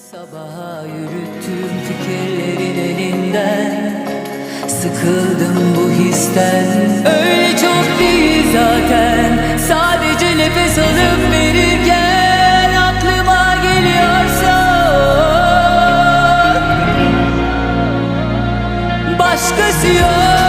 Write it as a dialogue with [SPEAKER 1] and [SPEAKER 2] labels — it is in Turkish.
[SPEAKER 1] sabaha yürüttüm fikirlerin elinden. Sıkıldım bu histen. Öyle çok değil zaten. Sadece nefes alıp verirken Aklıma geliyorsa. Başkası yok.